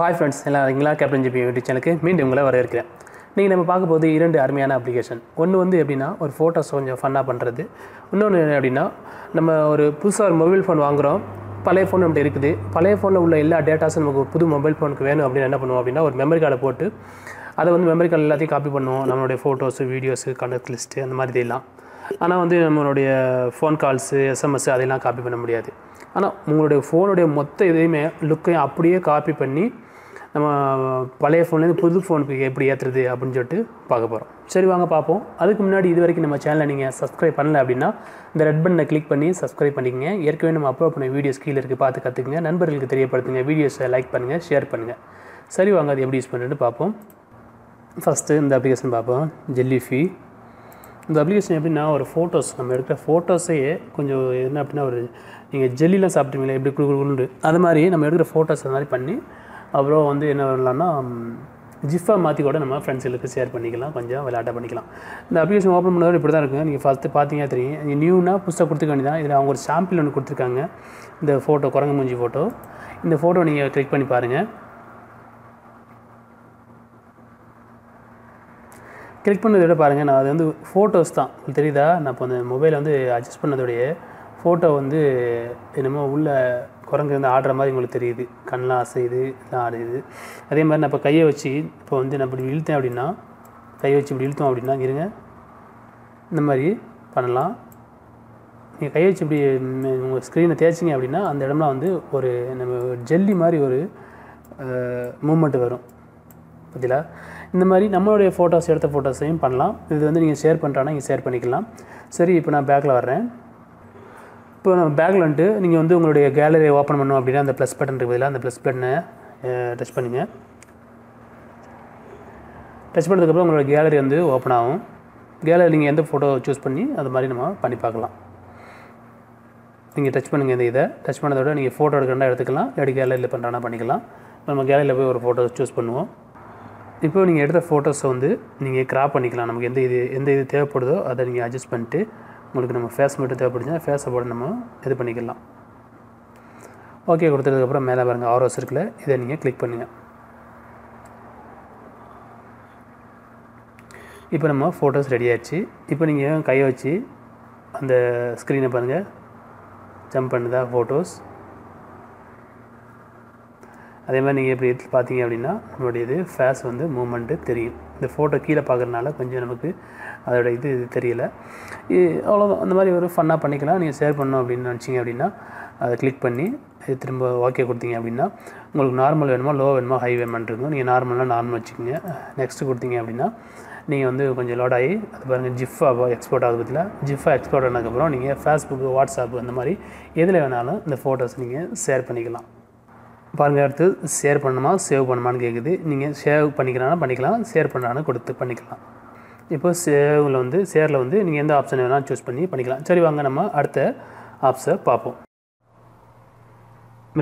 Hi friends எல்லாம் இருக்கீங்களா captain GB YouTube சேனலுக்கு மீண்டும் உங்களை வரவேற்கிறேன். நீங்கள் நம்ம பார்க்க போது இரண்டு அருமையான அப்ளிகேஷன் ஒன்று வந்து எப்படின்னா ஒரு ஃபோட்டோஸ் கொஞ்சம் ஃபன்னாக பண்ணுறது இன்னொன்று என்ன அப்படின்னா நம்ம ஒரு புதுசாக ஒரு மொபைல் ஃபோன் வாங்குகிறோம் பழைய ஃபோன் நம்மகிட்ட இருக்குது. பழைய ஃபோனில் உள்ள எல்லா டேட்டாஸும் நமக்கு புது மொபைல் ஃபோனுக்கு வேணும் அப்படின்னு என்ன பண்ணுவோம் அப்படின்னா ஒரு மெமரி கார்டை போட்டு அதை வந்து மெமரி கார்டு எல்லாத்தையும் காப்பி பண்ணுவோம். நம்மளுடைய ஃபோட்டோஸு வீடியோஸு கண்டக்ட் லிஸ்ட்டு அந்த மாதிரி இதெல்லாம். ஆனால் வந்து நம்மளுடைய ஃபோன் கால்ஸு எஸ்எம்எஸ் அதெல்லாம் காப்பி பண்ண முடியாது. ஆனால் உங்களுடைய ஃபோனுடைய மொத்த இதையுமே லுக்கையும் அப்படியே காப்பி பண்ணி நம்ம பழைய ஃபோன்லேருந்து புது ஃபோனுக்கு எப்படி ஏற்றுறது அப்படின்னு சொல்லிட்டு பார்க்க போகிறோம் சரி வாங்க பார்ப்போம். அதுக்கு முன்னாடி இது வரைக்கும் நம்ம சேனலை நீங்கள் சப்ஸ்கிரைப் பண்ணல அப்படின்னா இந்த ரெட் பட்டனை கிளிக் பண்ணி சப்ஸ்கிரைப் பண்ணிக்கங்க. ஏற்கனவே நம்ம அப்லோட் பண்ண வீடியோஸ் கீழே இருக்குது பார்த்து கற்றுக்குங்க நண்பர்களுக்கு தெரியப்படுத்துங்க. வீடியோஸை லைக் பண்ணுங்கள் ஷேர் பண்ணுங்கள் சரி வாங்க அது எப்படி யூஸ் பண்ணுறேன்னு பார்ப்போம். ஃபஸ்ட்டு இந்த அப்ளிகேஷன் பார்ப்போம். ஜெல்லிஃபி இந்த அப்ளிகேஷன் எப்படின்னா ஒரு ஃபோட்டோஸ் நம்ம எடுக்கிற ஃபோட்டோஸையே கொஞ்சம் என்ன அப்படின்னா ஒரு நீங்கள் ஜெல்லிலாம் சாப்பிட்டீங்களா எப்படி குடு அது மாதிரி நம்ம எடுக்கிற ஃபோட்டோஸ் அந்த மாதிரி பண்ணி அப்புறம் வந்து என்ன பண்ணலான்னா ஜிஃபா மாற்றி கூட நம்ம ஃப்ரெண்ட்ஸுகளுக்கு ஷேர் பண்ணிக்கலாம். கொஞ்சம் விளையாட்டாக பண்ணிக்கலாம். இந்த அப்ளிகேஷன் ஓப்பன் பண்ணவர் இப்படி தான் இருக்கும் நீங்கள் ஃபஸ்ட்டு பார்த்தீங்கன்னா தெரியும். நீங்கள் நியூனா புதுசாக கொடுத்துக்க வேண்டியதான் இதில் அவங்க ஒரு சாம்பிள் ஒன்று கொடுத்துருக்காங்க. இந்த ஃபோட்டோ குரங்கு மூஞ்சி ஃபோட்டோ இந்த ஃபோட்டோ நீங்கள் கிளிக் பண்ணி பாருங்கள் கிளிக் பண்ணதை விட பாருங்கள் நான் அது வந்து ஃபோட்டோஸ் தான். உங்களுக்கு தெரியுதா? நான் இப்போ அந்த மொபைலை வந்து அட்ஜஸ்ட் பண்ணதோடைய ஃபோட்டோ வந்து என்னமோ உள்ள குரங்கு வந்து ஆடுற மாதிரி உங்களுக்கு தெரியுது. கண்ணெலாம் அசையுது எல்லாம் ஆடுது. அதே மாதிரி நான் இப்போ கையை வச்சு இப்போ வந்து நான் இப்படி இழுத்தேன் அப்படின்னா கையை வச்சு இப்படி இழுத்தோம் அப்படின்னா இருங்க. இந்த மாதிரி பண்ணலாம். நீங்கள் கையை வச்சு இப்படி உங்கள் ஸ்க்ரீனை தேய்ச்சிங்க அப்படின்னா அந்த இடம்லாம் வந்து ஒரு நம்ம ஜெல்லி மாதிரி ஒரு மூமெண்ட் வரும். பார்த்தீங்களா இந்த மாதிரி நம்மளுடைய ஃபோட்டோஸ் எடுத்த ஃபோட்டோஸையும் பண்ணலாம். இது வந்து நீங்கள் ஷேர் பண்ணுறாங்கன்னா நீங்கள் ஷேர் பண்ணிக்கலாம். சரி இப்போ நான் பேக்கில் வர்றேன். இப்போ நம்ம பேக்கில் வந்துட்டு நீங்கள் வந்து உங்களுடைய கேலரியை ஓப்பன் பண்ணணும் அப்படின்னா அந்த ப்ளஸ் பட்டன் இருக்குது அந்த ப்ளஸ் பட்டனை டச் பண்ணுங்கள் டச் பண்ணதுக்கப்புறம் உங்களோட கேலரி வந்து ஓப்பன் ஆகும். கேலரி நீங்கள் எந்த ஃபோட்டோ சூஸ் பண்ணி அது மாதிரி நம்ம பண்ணி பார்க்கலாம். நீங்கள் டச் பண்ணுங்கள் இந்த இதை. டச் பண்ணதோட நீங்கள் ஃபோட்டோ எடுக்கிறனா எடுத்துக்கலாம். இல்லாட்டி கேலரியில் பண்ணுறானா பண்ணிக்கலாம். நம்ம கேலரியில் போய் ஒரு ஃபோட்டோ சூஸ் பண்ணுவோம். இப்போ நீங்கள் எடுத்த ஃபோட்டோஸை வந்து நீங்கள் கிராப் பண்ணிக்கலாம். நமக்கு எந்த இது எந்த இது தேவைப்படுதோ அதை நீங்கள் அட்ஜஸ்ட் பண்ணிட்டு உங்களுக்கு நம்ம ஃபேஸ் மட்டும் தேவைப்படுச்சுன்னா ஃபேஸை போட நம்ம இது பண்ணிக்கலாம். ஓகே கொடுத்ததுக்கப்புறம் மேலே பாருங்கள் ஆரோஸ் இருக்குல்ல இதை நீங்கள் கிளிக் பண்ணுங்கள் இப்போ நம்ம ஃபோட்டோஸ் ரெடி ஆயிடுச்சு. இப்போ நீங்கள் கையை வச்சு அந்த ஸ்க்ரீனை பாருங்கள் ஜம்ப் பண்ணுதா ஃபோட்டோஸ் அதே மாதிரி நீங்கள் எப்படி எடுத்து பார்த்தீங்க அப்படின்னா நம்மளுடைய இது ஃபேஸ் வந்து மூமெண்ட்டு தெரியும். இந்த ஃபோட்டோ கீழே பார்க்குறதுனால கொஞ்சம் நமக்கு அதோட இது இது தெரியலை. அவ்வளோதான் அந்த மாதிரி ஒரு ஃபன்னாக பண்ணிக்கலாம். நீங்கள் ஷேர் பண்ணோம் அப்படின்னு நினச்சிங்க அப்படின்னா அதை கிளிக் பண்ணி இது திரும்ப ஓகே கொடுத்தீங்க அப்படின்னா உங்களுக்கு நார்மல் வேணுமா லோ வேணுமா ஹை வேணுமான் இருக்கும் நீங்கள் நார்மலாக நார்மல் வச்சுக்கோங்க. நெக்ஸ்ட்டு கொடுத்தீங்க அப்படின்னா நீங்கள் வந்து கொஞ்சம் லோட் ஆகி அது பாருங்கள் ஜிஃபாக எக்ஸ்போர்ட் ஆகுது பற்றியில் ஜிஃபாக எக்ஸ்போர்ட் ஆனதுக்கப்புறம் நீங்கள் ஃபேஸ்புக்கு வாட்ஸ்அப் அந்த மாதிரி எதில் வேணாலும் இந்த ஃபோட்டோஸ் நீங்கள் ஷேர் பண்ணிக்கலாம். பாருங்கள் அடுத்து ஷேர் பண்ணணுமா சேவ் பண்ணுமான்னு கேட்குது நீங்கள் சேவ் பண்ணிக்கிறானா பண்ணிக்கலாம் ஷேர் பண்ணுறான்னு கொடுத்து பண்ணிக்கலாம். இப்போ சேவில் வந்து ஷேரில் வந்து நீங்கள் எந்த ஆப்ஷன் வேணாலும் சூஸ் பண்ணி பண்ணிக்கலாம். சரி வாங்க நம்ம அடுத்த ஆப்ஸை பார்ப்போம்.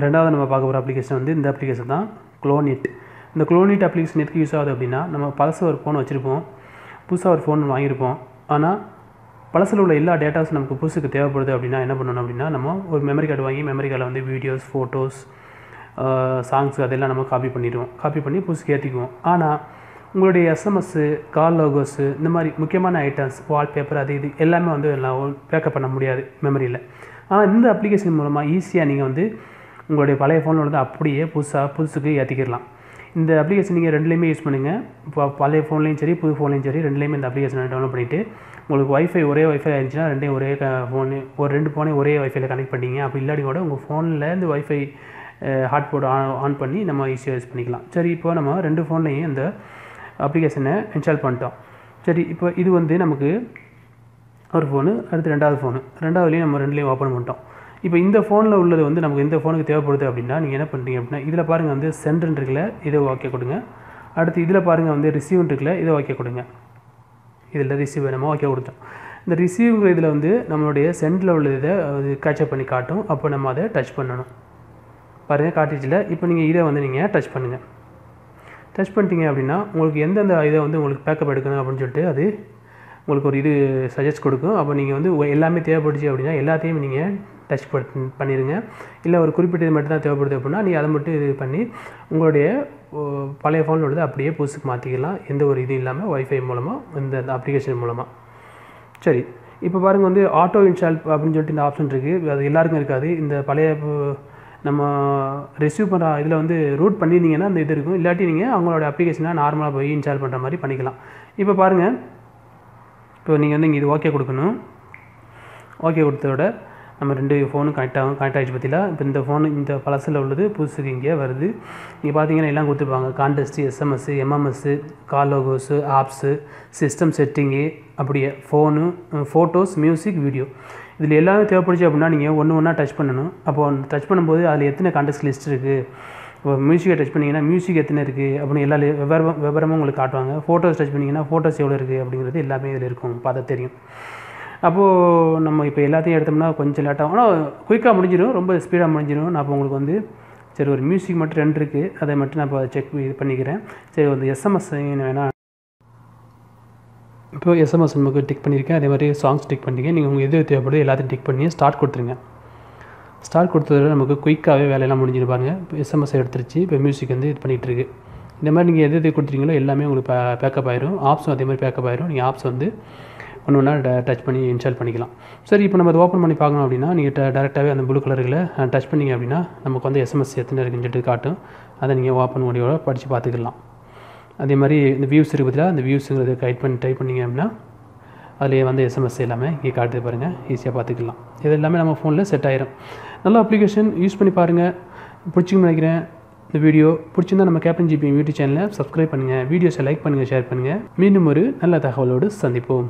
ரெண்டாவது நம்ம பார்க்க போகிற அப்ளிகேஷன் வந்து இந்த அப்ளிகேஷன் தான் க்ளோனிட் இந்த க்ளோனிட் அப்ளிகேஷன் எதுக்கு யூஸ் ஆகுது அப்படின்னா நம்ம பழசு ஒரு ஃபோன் வச்சுருப்போம். புதுசாக ஒரு ஃபோன் வாங்கியிருப்போம். ஆனால் பழசில் உள்ள எல்லா டேட்டாஸும் நமக்கு புதுசுக்கு தேவைப்படுது அப்படின்னா என்ன பண்ணணும் அப்படின்னா நம்ம ஒரு மெமரி கார்டு வாங்கி மெமரி கார்டில் வந்து வீடியோஸ் ஃபோட்டோஸ் சாங்ஸ் அதெல்லாம் நம்ம காப்பி பண்ணிடுவோம். காப்பி பண்ணி புதுசுக்கு ஏற்றிக்குவோம் ஆனால் உங்களுடைய எஸ்எம்எஸ்ஸு கால் லோகோஸு இந்த மாதிரி முக்கியமான ஐட்டம்ஸ் வால்பேப்பர் அது இது எல்லாமே வந்து எல்லாம் பேக்கப் பண்ண முடியாது மெமரியில் ஆனால் இந்த அப்ளிகேஷன் மூலமாக ஈஸியாக நீங்கள் வந்து உங்களுடைய பழைய ஃபோனில் வந்து அப்படியே புதுசாக புதுசுக்கு ஏற்றிக்கிடலாம் இந்த அப்ளிகேஷன் நீங்கள் ரெண்டுலேயுமே யூஸ் பண்ணுங்கள் இப்போ பழைய ஃபோன்லேயும் சரி புது ஃபோன்லேயும் சரி ரெண்டுலேயுமே இந்த அப்ளிகேஷனை டவுன்லோட் பண்ணிவிட்டு உங்களுக்கு ஒய்ஃபை ஒரே ஒய்ஃபை ஆயிடுச்சுன்னா ரெண்டையும் ஒரே ஃபோனு ஒரு ரெண்டு ஃபோனே ஒரே ஒய்ஃபைல கனெக்ட் பண்ணிங்க. அப்படி இல்லாட்டி கூட உங்கள் ஃபோனில் இந்த ஒய்ஃபை ஹாட்ஸ்பாட் ஆன் ஆன் பண்ணி நம்ம ஈஸியாக யூஸ் பண்ணிக்கலாம். சரி இப்போ நம்ம ரெண்டு ஃபோன்லேயும் இந்த அப்ளிகேஷனை இன்ஸ்டால் பண்ணிட்டோம். சரி இப்போ இது வந்து நமக்கு ஒரு ஃபோனு அடுத்து ரெண்டாவது ஃபோனு ரெண்டாவதுலேயும் நம்ம ரெண்டுலேயும் ஓப்பன் பண்ணிட்டோம். இப்போ இந்த ஃபோனில் உள்ளது வந்து நமக்கு இந்த ஃபோனுக்கு தேவைப்படுது அப்படின்னா நீங்கள் என்ன பண்ணுறீங்க அப்படின்னா இதில் பாருங்கள் வந்து சென்ட்ரன் இருக்குல்ல இதை ஓகே கொடுங்க. அடுத்து இதில் பாருங்கள் வந்து ரிசீவ் இருக்குல்ல இதை ஓகே கொடுங்க. இதில் ரிசீவ் வேணுமோ ஓகே கொடுத்தோம். இந்த ரிசீவ்ங்கிற இதில் வந்து நம்மளுடைய சென்டரில் உள்ள இதை அது கேட்சப் பண்ணி காட்டும். அப்போ நம்ம அதை டச் பண்ணணும். பாருங்கள் காட்டிச்சில் இப்போ நீங்கள் இதை வந்து நீங்கள் டச் பண்ணுங்கள் டச் பண்ணிட்டீங்க அப்படின்னா உங்களுக்கு எந்தெந்த இதை வந்து உங்களுக்கு பேக்கப் எடுக்கணும் அப்படின்னு சொல்லிட்டு அது உங்களுக்கு ஒரு இது சஜஸ்ட் கொடுக்கும். அப்போ நீங்கள் வந்து எல்லாமே தேவைப்படுச்சு அப்படின்னா எல்லாத்தையும் நீங்கள் டச் பண்ணிடுங்க இல்லை ஒரு குறிப்பிட்ட இது மட்டும் தான் தேவைப்படுது அப்படின்னா நீங்கள் அதை மட்டும் இது பண்ணி உங்களுடைய ஓ, பழைய ஃபோனில் உள்ளது அப்படியே புதுசுக்கு மாற்றிக்கலாம் எந்த ஒரு இது இல்லாமல் ஒய்ஃபை மூலமாக இந்த அப்ளிகேஷன் மூலமாக சரி. இப்போ பாருங்கள் வந்து ஆட்டோ இன்ஸ்டால் அப்படின்னு சொல்லிட்டு இந்த ஆப்ஷன் இருக்குது அது எல்லாருக்கும் இருக்காது. இந்த பழைய நம்ம ரிசீவ் பண்ணுற இதில் வந்து ரூட் பண்ணியிருந்தீங்கன்னா அந்த இது இருக்கும். இல்லாட்டி நீங்கள் அவங்களோட அப்ளிகேஷனாக நார்மலாக போய் இன்ஸ்டால் பண்ணுற மாதிரி பண்ணிக்கலாம். இப்போ பாருங்கள் இப்போ நீங்கள் வந்து இங்கே இது ஓகே கொடுக்கணும். ஓகே கொடுத்ததோட நம்ம ரெண்டு ஃபோனும் கனெக்ட் ஆகும் கனெக்ட் ஆகிடுச்சு பற்றிலாம் இப்போ இந்த ஃபோன் இந்த பழசில் உள்ளது புதுசுக்கு இங்கே வருது. நீங்கள் பார்த்தீங்கன்னா எல்லாம் கொடுத்துருப்பாங்க. Contest SMS MMS call logos apps system setting அப்படியே ஃபோனு ஃபோட்டோஸ் மியூசிக் வீடியோ இதில் எல்லாமே தேவைப்படுச்சு அப்படின்னா நீங்கள் ஒன்று ஒன்றா டச் பண்ணணும். அப்போ டச் பண்ணும்போது அதில் எத்தனை கான்டெஸ்ட் லிஸ்ட் இருக்குது இப்போ மியூசிக்கை டச் பண்ணிங்கன்னா மியூசிக் எத்தனை இருக்குது அப்படின்னு எல்லா li- விவரம் விவரமும் உங்களுக்கு காட்டுவாங்க. ஃபோட்டோஸ் டச் பண்ணிங்கன்னா ஃபோட்டோஸ் எவ்வளோ இருக்குது அப்படிங்கிறது எல்லாமே இதில் இருக்கும். பார்த்தா தெரியும். அப்போது நம்ம இப்போ எல்லாத்தையும் எடுத்தோம்னா கொஞ்சம் லேட்டாகும் ஆனால் குயிக்காக முடிஞ்சிடும் ரொம்ப ஸ்பீடாக முடிஞ்சிடும் நான் இப்போ உங்களுக்கு வந்து சரி ஒரு மியூசிக் மட்டும் ரெண்டு இருக்குது அதை மட்டும் நான் இப்போ செக் இது பண்ணிக்கிறேன். சரி வந்து எஸ்எம்எஸ் வேணால் இப்போ எஸ்எம்எஸ் நமக்கு டிக் பண்ணியிருக்கேன். அதே மாதிரி சாங்ஸ் டிக் பண்ணியிருக்கேன் நீங்கள் உங்களுக்கு எது தேவைப்படுது எல்லாத்தையும் டிக் பண்ணி ஸ்டார்ட் கொடுத்துருங்க. ஸ்டார்ட் கொடுத்ததோட நமக்கு குயிக்காகவே வேலையெல்லாம் முடிஞ்சிருப்பாங்க இப்போ எஸ்எம்எஸ் எடுத்துருச்சு. இப்போ மியூசிக் வந்து இது பண்ணிகிட்ருக்கு இந்த மாதிரி நீங்கள் எது எது கொடுத்துருக்கீங்களோ எல்லாமே உங்களுக்கு பேக்கப் ஆயிரும். ஆப்ஸும் அதே மாதிரி பேக்கப் ஆயிரும். நீங்கள் ஆப்ஸ் வந்து ஒன்று ஒன்றா டச் பண்ணி இன்ஸ்டால் பண்ணிக்கலாம். சரி இப்போ நம்ம அதை ஓப்பன் பண்ணி பார்க்கணும் அப்படின்னா நீங்கள் டேரெக்டாகவே அந்த ப்ளூ கலரில் டச் பண்ணீங்க அப்படின்னா நமக்கு வந்து எஸ்எம்எஸ் எத்தனை இருக்குன்னு சொல்லிட்டு காட்டும். அதை நீங்கள் ஓப்பன் முடியோட படித்து பார்த்துக்கலாம். அதே மாதிரி இந்த வியூஸ் இருக்கு பார்த்தீங்களா அந்த வியூஸுங்கிறது கைட் பண்ணி டைப் பண்ணிங்க அப்படின்னா அதிலே வந்து எஸ்எம்எஸ் எல்லாமே இங்கே காட்டுது பாருங்கள் ஈஸியாக பார்த்துக்கலாம். இது எல்லாமே நம்ம ஃபோனில் செட் ஆயிரும். நல்ல அப்ளிகேஷன் யூஸ் பண்ணி பாருங்கள் பிடிச்சின்னு நினைக்கிறேன். இந்த வீடியோ பிடிச்சிருந்தா நம்ம கேப்டன் ஜிபி யூடியூப் சேனலை சப்ஸ்கிரைப் பண்ணுங்கள் வீடியோஸை லைக் பண்ணுங்கள் ஷேர் பண்ணுங்கள் மீண்டும் ஒரு நல்ல தகவலோடு சந்திப்போம்.